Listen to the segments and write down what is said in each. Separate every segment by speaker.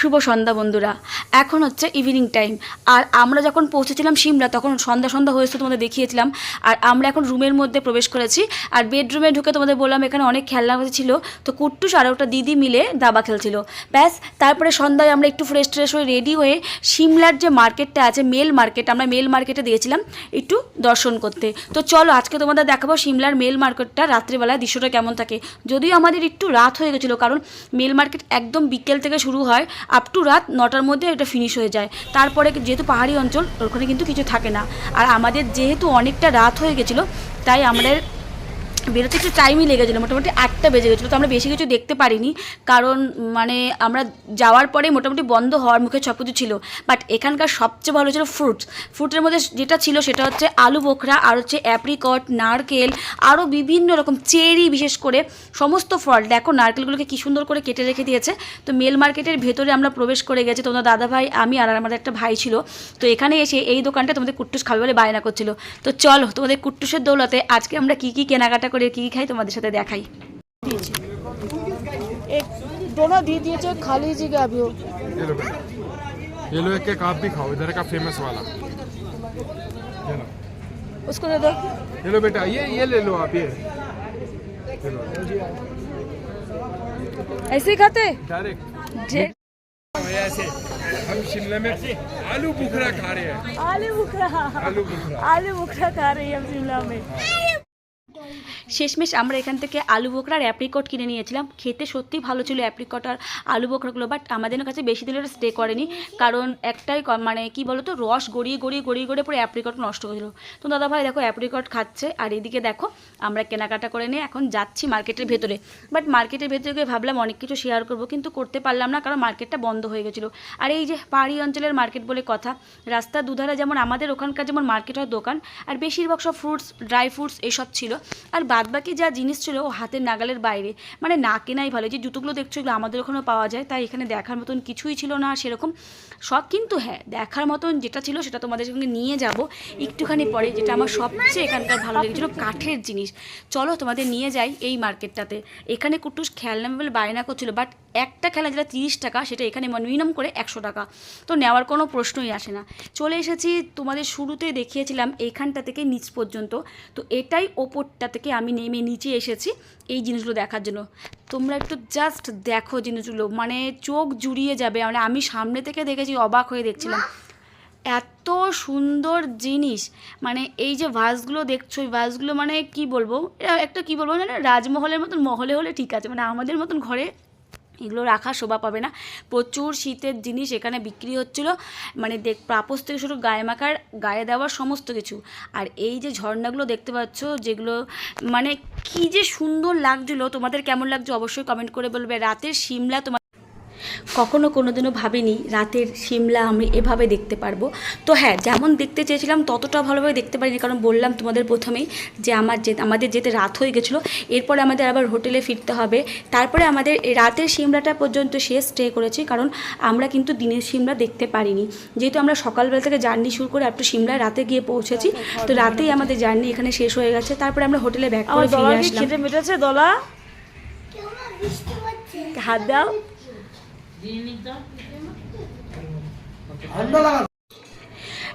Speaker 1: শুভ সন্ধ্যা বন্ধুরা। এখন হচ্ছে ইভিনিং টাইম আর আমরা যখন পৌঁছেছিলাম সিমলা, তখন সন্ধ্যা সন্ধ্যা হয়েছে তোমাদের দেখিয়েছিলাম। আর আমরা এখন রুমের মধ্যে প্রবেশ করেছি। আর বেডরুমে ঢুকে তোমাদের বললাম, এখানে অনেক খেলনা ছিল। তো কুট্টুস আর ওটা দিদি মিলে দাবা খেলছিল। ব্যাস, তারপরে সন্ধ্যায় আমরা একটু ফ্রেশ ট্রেশ হয়ে রেডি হয়ে সিমলার যে মার্কেটটা আছে মেল মার্কেট আমরা মেল মার্কেটে দিয়েছিলাম একটু দর্শন করতে। তো চলো, আজকে তোমাদের দেখাবো সিমলার মেল মার্কেটটা রাত্রিবেলায়, দৃশ্যটা কেমন থাকে। যদিও আমাদের একটু রাত হয়ে গেছিল, কারণ মেল মার্কেট একদম বিকেল থেকে শুরু হয় আপ টু রাত নটার মধ্যে এটা ফিনিশ হয়ে যায়। তারপরে যেহেতু পাহাড়ি অঞ্চল, ওখানে কিন্তু কিছু থাকে না। আর আমাদের যেহেতু অনেকটা রাত হয়ে গেছিল, তাই আমাদের বেরোতে একটু টাইমই লেগেছিলো, মোটামুটি আটটা বেজে গেছিল, তো আমরা বেশি কিছু দেখতে পারিনি। কারণ মানে আমরা যাওয়ার পরে মোটামুটি বন্ধ হওয়ার মুখে সব কিছু ছিল। বাট এখানকার সবচেয়ে ভালো ছিল ফ্রুটস ফ্রুটের মধ্যে যেটা ছিল সেটা হচ্ছে আলু বোখরা, আর হচ্ছে অ্যাপ্রিকট নারকেল আরও বিভিন্ন রকম চেরি, বিশেষ করে সমস্ত ফল। দেখো, নারকেলগুলোকে কী সুন্দর করে কেটে রেখে দিয়েছে। তো মেল মার্কেটের ভেতরে আমরা প্রবেশ করে গেছি তোমাদের দাদা ভাই আমি আর আমাদের একটা ভাই ছিল। তো এখানে এসে এই দোকানটা তোমাদের কুট্টুস খাবে বলে বায়না করছিল। তো চলো, তোমাদের কুট্টুসের দৌলতে আজকে আমরা কী কী কেনাকাটা করে কী কী খাই তোমাদের সাথে দেখাই
Speaker 2: एक दोनों दे दिए चाहे खा लीजिएगा अभी वो
Speaker 3: ये लो बेटा ये लो एक केक आप भी खाओ इधर का फेमस वाला ये लो
Speaker 2: उसको दे दो
Speaker 3: ये लो बेटा ये ये ले लो आप ये ये लो
Speaker 2: ऐसे ही खाते
Speaker 3: डायरेक्ट
Speaker 2: ढेर
Speaker 3: ऐसे हम शिमला में आलू बुखरा खा रहे हैं
Speaker 2: आलू बुखरा
Speaker 3: आलू बुखरा
Speaker 2: आलू बुखरा खा रही है हम शिमला में
Speaker 1: শেষমেশ আমরা এখান থেকে আলু বোখরা আর অ্যাপ্রিকট কিনে নিয়েছিলাম। খেতে সত্যিই ভালো ছিল অ্যাপ্রিকট আর আলু বোকরাগুলো বাট আমাদের কাছে বেশি দিন স্টে করেনি। কারণ একটাই মানে কি বলো তো রস গড়িয়ে গড়িয়ে গড়িয়ে গড়িয়ে পুরো অ্যাপ্রিকট নষ্ট হয়েছিল তো দাদা ভাই দেখো অ্যাপ্রিকট খাচ্ছে, আর এদিকে দেখো আমরা কেনাকাটা করে নিয়ে এখন যাচ্ছি মার্কেটের ভেতরে। বাট মার্কেটের ভেতরে গিয়ে ভাবলাম অনেক কিছু শেয়ার করব, কিন্তু করতে পারলাম না, কারণ মার্কেটটা বন্ধ হয়ে গেছিল। আর এই যে পাহাড়ি অঞ্চলের মার্কেট বলে কথা, রাস্তার দুধারে যেমন আমাদের ওখানকার যেমন মার্কেট হয় দোকান, আর বেশিরভাগ সব ফ্রুটস ড্রাই ফ্রুটস এসব ছিল। আর বাদবাকি যা জিনিস ছিল ও হাতের নাগালের বাইরে। মানে না কেনাই ভালো। যে জুতোগুলো দেখছ এগুলো আমাদের ওখানেও পাওয়া যায়। তাই এখানে দেখার মতন কিছুই ছিল না সেরকম। সব কিন্তু হ্যাঁ দেখার মতন যেটা ছিল সেটা তোমাদের সঙ্গে নিয়ে যাব। একটুখানি পরে যেটা আমার সবচেয়ে এখানকার ভালো লেগেছিলো কাঠের জিনিস। চলো তোমাদের নিয়ে যাই এই মার্কেটটাতে। এখানে কুটুস খেলনা বলে বায়না করছিল, বাট একটা খেলা যেটা তিরিশ টাকা, সেটা এখানে মিনিমাম করে একশো টাকা। তো নেওয়ার কোনো প্রশ্নই আসে না। চলে এসেছি তোমাদের শুরুতে দেখিয়েছিলাম এইখানটা থেকে নিচ পর্যন্ত। তো এটাই ওপরটা থেকে আমি নেমে নিচে এসেছি এই জিনিসগুলো দেখার জন্য। তোমরা একটু জাস্ট দেখো জিনিসগুলো। মানে চোখ জুড়িয়ে যাবে। মানে আমি সামনে থেকে দেখেছি, অবাক হয়ে দেখছিলাম। এত সুন্দর জিনিস। মানে এই যে ভাসগুলো দেখছ, এই ভাসগুলো মানে কি বলব? একটা কি বলব? মানে রাজমহলের মতন মহলে হলে ঠিক আছে। মানে আমাদের মতন ঘরে এগুলো রাখা শোভা পাবে না। প্রচুর শীতের জিনিস এখানে বিক্রি হচ্ছিল। মানে দেখ, প্রাপস থেকে শুরু গায়ে মাখার, গায়ে দেওয়ার সমস্ত কিছু। আর এই যে ঝর্ণাগুলো দেখতে পাচ্ছ, যেগুলো মানে কি যে সুন্দর লাগছিল, তোমাদের কেমন লাগছে অবশ্যই কমেন্ট করে বলবে। রাতের সিমলা তোমার কখনো কোনোদিনও ভাবিনি রাতের সিমলা আমি এভাবে দেখতে পারব। তো হ্যাঁ যেমন দেখতে চেয়েছিলাম ততটা ভালোভাবে দেখতে পারিনি কারণ বললাম তোমাদের প্রথমেই যে আমার যে আমাদের যেতে রাত হয়ে গেছিল। এরপরে আমাদের আবার হোটেলে ফিরতে হবে। তারপরে আমাদের রাতের সিমলাটা পর্যন্ত শেষ স্টে করেছি কারণ আমরা কিন্তু দিনের সিমলা দেখতে পারিনি। যেহেতু আমরা সকালবেলা থেকে জার্নি শুরু করে একটু সিমলায় রাতে গিয়ে পৌঁছেছি তো রাতেই আমাদের জার্নি এখানে শেষ হয়ে গেছে। তারপরে আমরা হোটেলে ব্যাক করে ফিরে আসলাম।
Speaker 2: খেতে মেটেছে দলা? হাত দাও।
Speaker 1: దీనికి అండ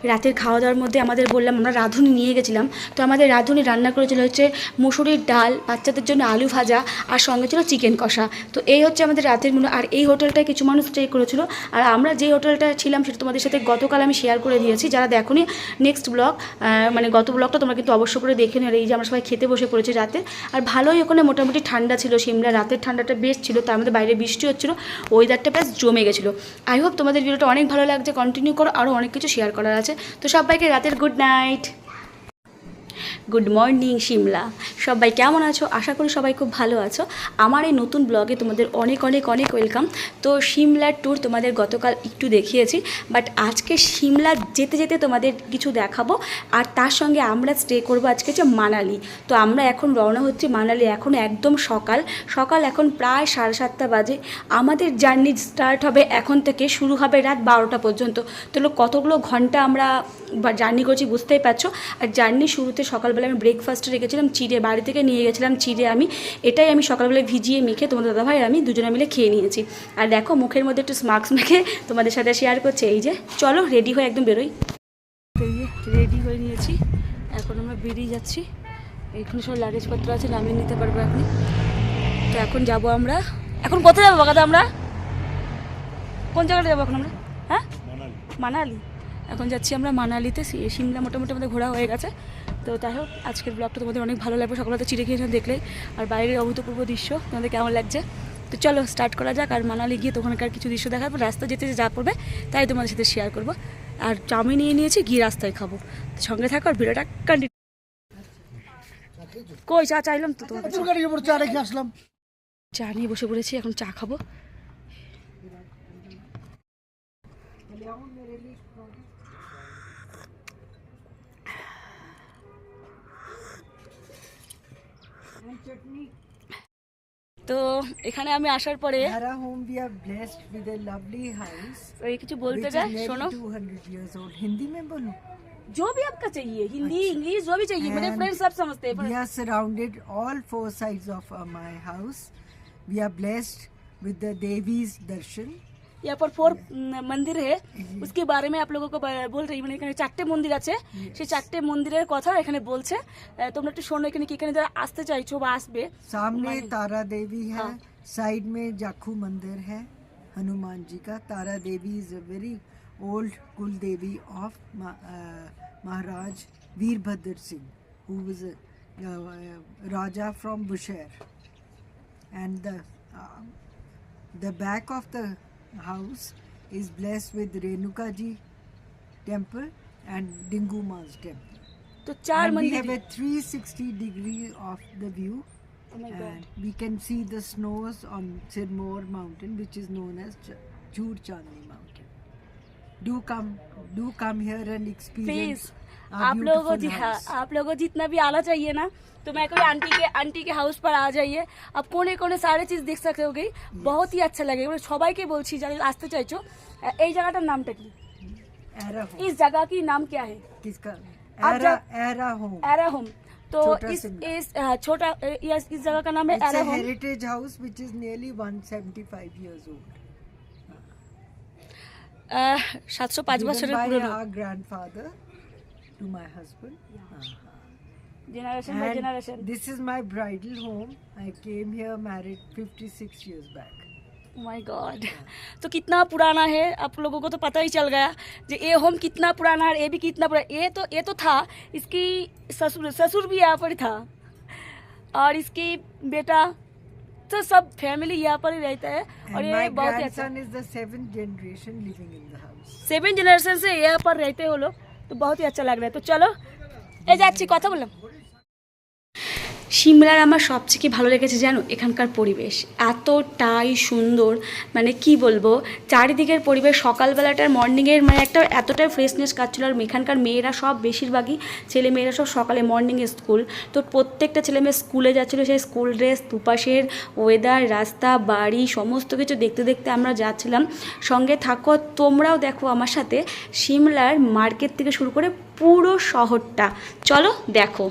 Speaker 1: রাতের খাওয়া দাওয়ার মধ্যে আমাদের বললাম, আমরা রাঁধুনি নিয়ে গেছিলাম। তো আমাদের রাঁধুনি রান্না করেছিল হচ্ছে মুসুরির ডাল, বাচ্চাদের জন্য আলু ভাজা আর সঙ্গে ছিল চিকেন কষা। তো এই হচ্ছে আমাদের রাতের মেনু আর এই হোটেলটায় কিছু মানুষ স্টে করেছিল। আর আমরা যে হোটেলটা ছিলাম সেটা তোমাদের সাথে গতকাল আমি শেয়ার করে দিয়েছি। যারা দেখোনি নেক্সট ব্লগ মানে গত ব্লগটা তোমরা কিন্তু অবশ্য করে দেখে আর এই যে আমরা সবাই খেতে বসে পড়েছি রাতে, আর ভালোই ওখানে মোটামুটি ঠান্ডা ছিল, সিমলা রাতের ঠান্ডাটা বেশ ছিল, তার মধ্যে বাইরে বৃষ্টি হচ্ছিল ওয়েদারটা বেশ জমে গেছিল। আই হোপ তোমাদের ভিডিওটা অনেক ভালো লাগছে কন্টিনিউ করো আরও অনেক কিছু শেয়ার করার আছে। তো সবাইকে রাতের good night good morning Shimla সবাই কেমন আছো? আশা করি সবাই খুব ভালো আছো। আমার এই নতুন ব্লগে তোমাদের অনেক অনেক অনেক ওয়েলকাম তো সিমলার ট্যুর তোমাদের গতকাল একটু দেখিয়েছি বাট আজকে সিমলা যেতে যেতে তোমাদের কিছু দেখাবো, আর তার সঙ্গে আমরা স্টে করব আজকে হচ্ছে মানালি। তো আমরা এখন রওনা হচ্ছি মানালি, এখন একদম সকাল। সকাল এখন প্রায় সাড়ে সাতটা বাজে। আমাদের জার্নি স্টার্ট হবে এখন থেকে, শুরু হবে রাত বারোটা পর্যন্ত। তাহলে কতগুলো ঘণ্টা আমরা জার্নি করছি বুঝতেই পারছ? আর জার্নি শুরুতে সকালবেলা আমি ব্রেকফাস্টে রেখেছিলাম চিড়ে বাড়ি থেকে নিয়ে গেছিলাম চিড়ে আমি এটাই আমি সকালবেলায় ভিজিয়ে মেখে তোমাদের দাদাভাই আমি দুজনে মিলে খেয়ে নিয়েছি। আর দেখো মুখের মধ্যে একটু স্মার্কস মেখে তোমাদের সাথে শেয়ার করছে। এই যে চলো রেডি হয়ে একদম বেরোই। রেডি হয়ে নিয়েছি। এখন আমরা বেরিয়ে যাচ্ছি। এখানে সব লাগেজপত্র আছে নামিয়ে নিতে পারব আপনি তো এখন যাব আমরা। এখন কোথায় যাব বাগাদা আমরা? কোন জায়গাটা যাব এখন আমরা? হ্যাঁ? মানালি। এখন যাচ্ছি আমরা মানালিতে সিমলা মোটামুটি আমাদের ঘোরা হয়ে গেছে। তো তাই হোক আজকের ব্লগটা তোমাদের অনেক ভালো লাগবে সকালে তো চিড়ে খেয়েছিলাম দেখলে। আর বাইরের অভূতপূর্ব দৃশ্য তোমাদের কেমন লাগছে? তো চলো স্টার্ট করা যাক আর মানালি গিয়ে তো ওখানকার কিছু দৃশ্য পর রাস্তা যেতে যে যা পড়বে তাই তোমাদের সাথে শেয়ার করব। আর চাউমিন নিয়ে নিয়েছি গিয়ে রাস্তায় খাব। তো সঙ্গে থাকো আর ভিডিওটা কন্টিনিউ কই চা চাইলাম তো তোমার
Speaker 4: চা রেখে আসলাম।
Speaker 1: চা নিয়ে বসে পড়েছি এখন চা খাব। তো এখানে আমি আসার পরে
Speaker 4: Hara home we are blessed with a lovely house
Speaker 1: ওই কিছু
Speaker 4: which
Speaker 1: বলতে
Speaker 4: is
Speaker 1: চাই
Speaker 4: nearly
Speaker 1: শোনো
Speaker 4: 200 years old. हिंदी में बोलो
Speaker 1: जो भी आपका चाहिए हिंदी इंग्लिश जो भी चाहिए मेरे
Speaker 4: And
Speaker 1: फ्रेंड्स सब समझते हैं
Speaker 4: We are surrounded all four sides of uh, my house. We are blessed with the Devi's darshan.
Speaker 1: यहाँ पर फोर मंदिर है। उसके बारे में आप लोगों को बोल रही मैंने मैं मंदिर आज से मंदिर कथा एखे बोलते तुम्हारा
Speaker 4: सामने तारा देवी है साइड में जाखू मंदिर है हनुमान जी का Tara Devi is a very old kul devi of Maharaj Virbhadra Singh who raja from Bushahr and the back of the house is blessed with Renukaji temple and Dingu Ma's temple.
Speaker 1: So
Speaker 4: and we have a 360 degree of the view.
Speaker 1: Oh my God.
Speaker 4: We can see the snows on Sirmoor mountain which is known as Chur Chandni mountain. Do come, do come here and experience Please.
Speaker 1: आप लोगों को
Speaker 4: beautiful
Speaker 1: जी हाँ
Speaker 4: house.
Speaker 1: आप लोगों को जितना भी आना चाहिए ना तो मैं कोई आंटी के आंटी के हाउस पर आ जाइए आप कोने कोने सारे चीज देख सकते हो गई बहुत ही अच्छा লাগে মানে সবাইকে বলছি যারা আসতে চাইছো আহ, এই জায়গাটার নামটা কি
Speaker 4: Era home.
Speaker 1: इस जगह की नाम क्या है
Speaker 4: किसका
Speaker 1: आप
Speaker 4: Era
Speaker 1: जब-
Speaker 4: Era home.
Speaker 1: एरा होम तो
Speaker 4: छोटा
Speaker 1: इस
Speaker 4: सिमला।
Speaker 1: इस हाँ, छोटा अ, यस इस जगह का नाम है
Speaker 4: It's
Speaker 1: era
Speaker 4: a
Speaker 1: home
Speaker 4: heritage house which is nearly 175 years old.
Speaker 1: সাতশো পাঁচ
Speaker 4: Given
Speaker 1: বছরের
Speaker 4: by
Speaker 1: পুরনো
Speaker 4: our grandfather to my husband. Yeah.
Speaker 1: Uh-huh. Generation
Speaker 4: and
Speaker 1: by generation.
Speaker 4: This is my bridal home. I came here married 56 years back.
Speaker 1: My god तो कितना पुराना है आप लोगों को तो पता ही चल गया जो ए होम कितना पुराना है ए भी कितना पुराना ए तो ए तो था इसकी ससुर ससुर भी यहाँ पर था और इसकी बेटा तो सब फैमिली यहाँ पर ही रहता है और ये बहुत अच्छा सेवन जनरेशन से यहाँ पर रहते हो लोग তো বহুতই আচ্ছা লাগল তো চলো এই যাচ্ছি কথা বললাম। সিমলার আমার সবচেয়ে ভালো লেগেছে জানো? এখানকার পরিবেশ। এতটাই সুন্দর। মানে কি বলব? চারিদিকের পরিবেশ, সকালবেলাটার মর্নিংয়ের মানে একটা এতটাই ফ্রেশনেস কাজ ছিল আর এখানকার মেয়েরা সব বেশিরভাগই ছেলে মেয়েরা সব সকালে মর্নিংয়ে স্কুল তো প্রত্যেকটা ছেলে মেয়ে স্কুলে যাচ্ছিল সেই স্কুল ড্রেস দুপাশের ওয়েদার রাস্তা, বাড়ি, সমস্ত কিছু দেখতে দেখতে আমরা যাচ্ছিলাম। সঙ্গে থাকো, তোমরাও দেখো আমার সাথে সিমলার মার্কেট থেকে শুরু করে পুরো শহরটা। চলো, দেখো।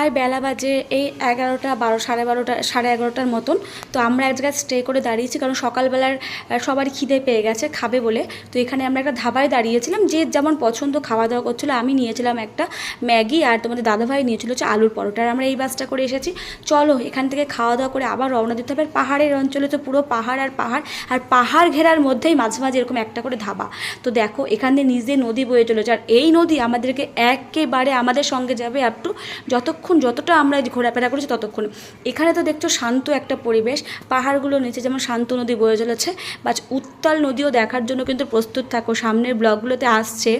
Speaker 1: প্রায় বেলা বাজে এই এগারোটা বারো সাড়ে বারোটা সাড়ে এগারোটার মতন। তো আমরা এক জায়গায় স্টে করে দাঁড়িয়েছি কারণ সকালবেলার আহ, সবারই খিদে পেয়ে গেছে খাবে বলে। তো এখানে আমরা একটা ধাবায় দাঁড়িয়েছিলাম যে যেমন পছন্দ খাওয়া দাওয়া করছিল আমি নিয়েছিলাম একটা ম্যাগি আর তোমাদের দাদাভাই নিয়েছিল হচ্ছে আলুর পরোটা। আর আমরা এই বাসটা করে এসেছি। চলো এখান থেকে খাওয়া দাওয়া করে আবার রওনা দিতে হবে। আর পাহাড়ের অঞ্চলে তো পুরো পাহাড় আর পাহাড় আর পাহাড় ঘেরার মধ্যেই মাঝে মাঝে এরকম একটা করে ধাবা। তো দেখো এখান দিয়ে নিজ নদী বয়ে চলেছে। আর এই নদী আমাদেরকে একেবারে আমাদের সঙ্গে যাবে আপ টু যতক্ষণ যতক্ষণ যতটা আমরা ঘোরাফেরা করেছি ততক্ষণ। এখানে তো দেখছ শান্ত একটা পরিবেশ। পাহাড়গুলো নিচে যেমন শান্ত নদী বয়ে চলেছে বা উত্তাল নদীও দেখার জন্য কিন্তু প্রস্তুত থাকো। সামনের ব্লগগুলোতে আসছে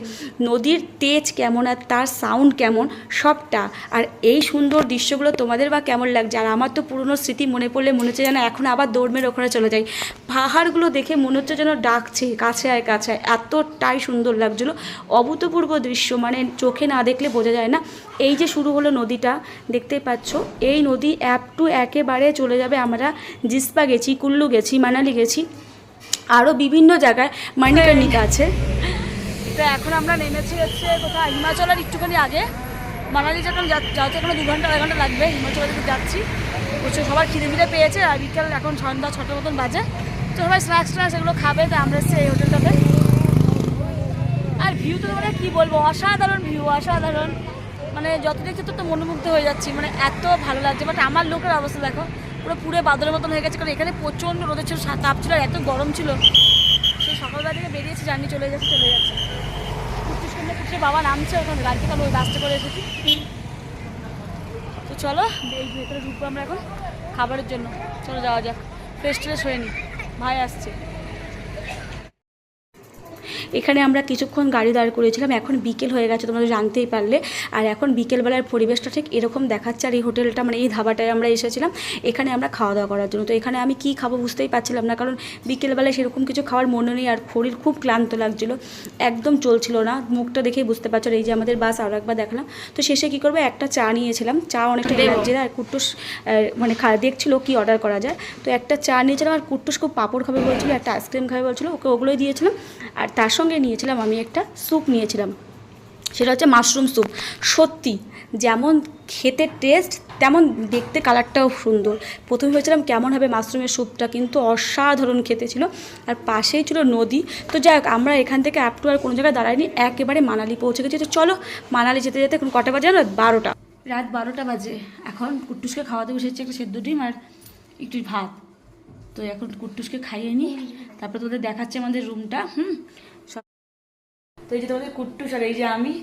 Speaker 1: নদীর তেজ কেমন আর তার সাউন্ড কেমন সবটা। আর এই সুন্দর দৃশ্যগুলো তোমাদের বা কেমন লাগছে? আর আমার তো পুরনো স্মৃতি মনে পড়লে মনে হচ্ছে যেন এখন আবার দৌড় মেরে ওখানে চলে যাই। পাহাড়গুলো দেখে মনে হচ্ছে যেন ডাকছে কাছে আয় কাছে। এতটাই সুন্দর লাগছিল। অভূতপূর্ব দৃশ্য মানে চোখে না দেখলে বোঝা যায় না। এই যে শুরু হলো নদীটা, দেখতেই পাচ্ছ? এই নদী অ্যাপ টু একেবারে চলে যাবে আমরা জিসপা গেছি, কুল্লু গেছি, মানালি গেছি, আরও বিভিন্ন জায়গায় মানিকার্নিকা আছে।
Speaker 2: তো এখন আমরা নেমেছি হচ্ছে কোথাও হিমাচলের একটুখানি আগে। মানালি যখন যা- যাওয়াতে এখনও দু ঘণ্টা, আড়াই ঘণ্টা লাগবে হিমাচলের দিকে যাচ্ছি। প্রচুর সবার খিদে মিদে পেয়েছে, আর বিকেল এখন সন্ধ্যা ছটার মতন বাজে। তো সবাই স্ন্যাক্স ট্যাক্স এগুলো খাবে, তো আমরা এসেছি এই হোটেলটাতে। আর ভিউ তো মানে কী বলব? অসাধারণ ভিউ, অসাধারণ। মানে যত দেখছি তত মনোমুগ্ধ হয়ে যাচ্ছি। মানে এত ভালো লাগছে। বাট আমার লোকের অবস্থা দেখো, পুরো পুরে বাদলের মতন হয়ে গেছে। কারণ এখানে প্রচণ্ড রোদের ছিল তাপ ছিল এত গরম ছিল। সেই সকালবেলা থেকে বেরিয়েছি, জার্নি চলে যাচ্ছে চলে যাচ্ছে। বাবা নামছে ওখানে গাড়ি থেকে ওই বাসটা করে এসেছি। তো চলো, এই ভেতরে ঢুকবো আমরা এখন খাবারের জন্য। চলো যাওয়া যাক। ফ্রেশ ট্রেশ হয়ে নি। ভাই আসছে।
Speaker 1: এখানে আমরা কিছুক্ষণ গাড়ি দাঁড় করেছিলাম এখন বিকেল হয়ে গেছে তোমরা জানতেই পারলে। আর এখন বিকেলবেলার পরিবেশটা ঠিক এরকম দেখাচ্ছে আর এই হোটেলটা মানে এই ধাবাটায় আমরা এসেছিলাম এখানে আমরা খাওয়া দাওয়া করার জন্য। তো এখানে আমি কি খাব বুঝতেই পারছিলাম না কারণ বিকেলবেলায় সেরকম কিছু খাওয়ার মনে নেই আর শরীর খুব ক্লান্ত লাগছিল একদম চলছিল না মুখটা দেখেই বুঝতে পারছ। এই যে আমাদের বাস আরও একবার দেখালাম তো শেষে কী করব একটা চা নিয়েছিলাম চা অনেকটা এনার্জির আর কুট্টুস মানে খা দেখছিল কি অর্ডার করা যায়। তো একটা চা নিয়েছিলাম আর কুট্টুস খুব পাঁপড় খাবে বলছিল একটা আইসক্রিম খাবে বলছিল ওকে ওগুলোই দিয়েছিলাম। আর তার সঙ্গে নিয়েছিলাম, আমি একটা স্যুপ নিয়েছিলাম। সেটা হচ্ছে মাশরুম স্যুপ। সত্যি, যেমন খেতে টেস্ট তেমন দেখতে কালারটাও সুন্দর। প্রথমে ভেবেছিলাম কেমন হবে মাশরুমের স্যুপটা, কিন্তু অসাধারণ খেতে ছিল। আর পাশেই ছিল নদী। তো যাই হোক, আমরা এখান থেকে আপ টু আর কোনো জায়গায় দাঁড়াইনি। একেবারে মানালি পৌঁছে গেছি। তো চলো, মানালি যেতে যেতে এখন কটা বাজে না? বারোটা। রাত বারোটা বাজে। এখন কুট্টুসকে খাওয়াতে বসেছি একটা সেদ্ধ ডিম আর একটু ভাত। তো এখন কুট্টুসকে খাইয়ে নিই। তারপরে তোদের দেখাচ্ছে আমাদের রুমটা হুম? তো এই যে তোমাদের কুট্টুস আর এই যে আমি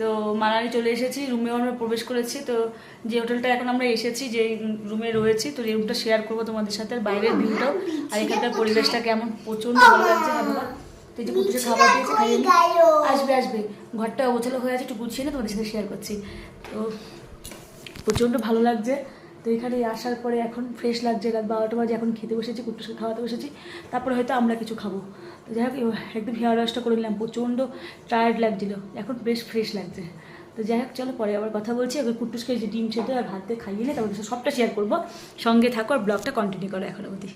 Speaker 1: তো মানালি চলে এসেছি রুমেও আমরা প্রবেশ করেছি তো যে হোটেলটা এখন আমরা এসেছি যে রুমে রয়েছি তো এই রুমটা শেয়ার করব তোমাদের সাথে আর বাইরের ভিউটাও আর এখানকার পরিবেশটা কেমন প্রচণ্ড ভালো লাগছে তো এই যে কুট্টুসে খাবার দিয়েছে খাইয়ে আসবে আসবে। ঘরটা অবচলো হয়ে আছে একটু গুছিয়ে না তোমাদের সাথে শেয়ার করছি। তো প্রচণ্ড ভালো লাগছে। তো এখানে আসার পরে এখন ফ্রেশ লাগছে, রাত বারোটা বাজে, এখন খেতে বসেছি কুট্টুসকে খাওয়াতে বসেছি। তারপরে হয়তো আমরা কিছু খাব। তো যাই হোক একদম হেয়ার ওয়াশটা করে নিলাম, প্রচণ্ড টায়ার্ড লাগছিল, এখন বেশ ফ্রেশ লাগছে। তো যাই হোক, চলো পরে আবার কথা বলছি এবার কুটুসকে যে ডিম সেদ্ধ আর ভাত খাইয়ে নিয়ে তারপর সবটা শেয়ার করব। সঙ্গে থাকো আর ব্লগটা কন্টিনিউ করো এখন অবধি।